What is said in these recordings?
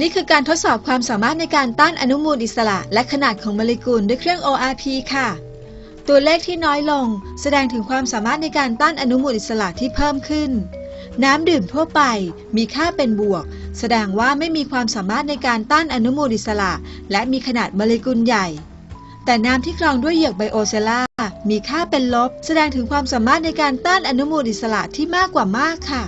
นี่คือการทดสอบความสามารถในการต้านอนุมูลอิสระและขนาดของโมเลกุลด้วยเครื่อง ORP ค่ะ ตัวเลขที่น้อยลง แสดงถึงความสามารถในการต้านอนุมูลอิสระที่เพิ่มขึ้น น้ำดื่มทั่วไปมีค่าเป็นบวก แสดงว่าไม่มีความสามารถในการต้านอนุมูลอิสระ และมีขนาดโมเลกุลใหญ่ แต่น้ำที่กรองด้วยเหยือกไบโอเซล่ามีค่าเป็นลบ แสดงถึงความสามารถในการต้านอนุมูลอิสระที่มากกว่ามากค่ะ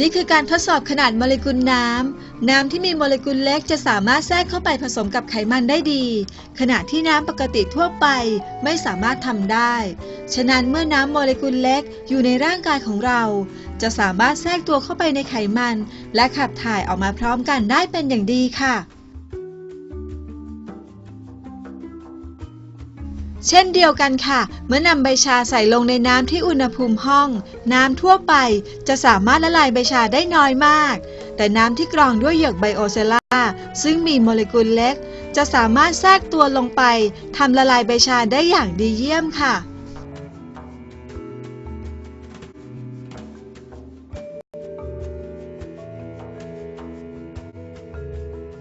นี่คือการทดสอบขนาดโมเลกุลน้ำ น้ำที่มีโมเลกุลเล็กจะสามารถแทรกเข้าไปผสมกับไขมันได้ดี ขณะที่น้ำปกติทั่วไปไม่สามารถทำได้ ฉะนั้นเมื่อน้ำโมเลกุลเล็กอยู่ในร่างกายของเรา จะสามารถแทรกตัวเข้าไปในไขมัน และขับถ่ายออกมาพร้อมกันได้เป็นอย่างดีค่ะ เช่นเดียวกันค่ะ เมื่อนำใบชาใส่ลงในน้ำที่อุณหภูมิห้อง น้ำทั่วไปจะสามารถละลายใบชาได้น้อยมาก แต่น้ำที่กรองด้วยเหยือกไบโอเซล่าซึ่งมีโมเลกุลเล็ก จะสามารถแทรกตัวลงไปทำละลายใบชาได้อย่างดีเยี่ยมค่ะ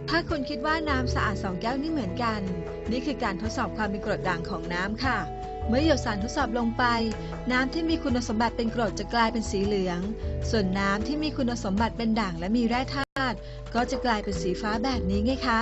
ถ้าคุณคิดว่าน้ำสะอาดสองแก้วนี่เหมือนกัน นี่คือการทดสอบความเป็นกรดด่างของน้ำค่ะ เมื่อหยดสารทดสอบลงไป น้ำที่มีคุณสมบัติเป็นกรดจะกลายเป็นสีเหลือง ส่วนน้ำที่มีคุณสมบัติเป็นด่างและมีแร่ธาตุก็จะกลายเป็นสีฟ้าแบบนี้ไงคะ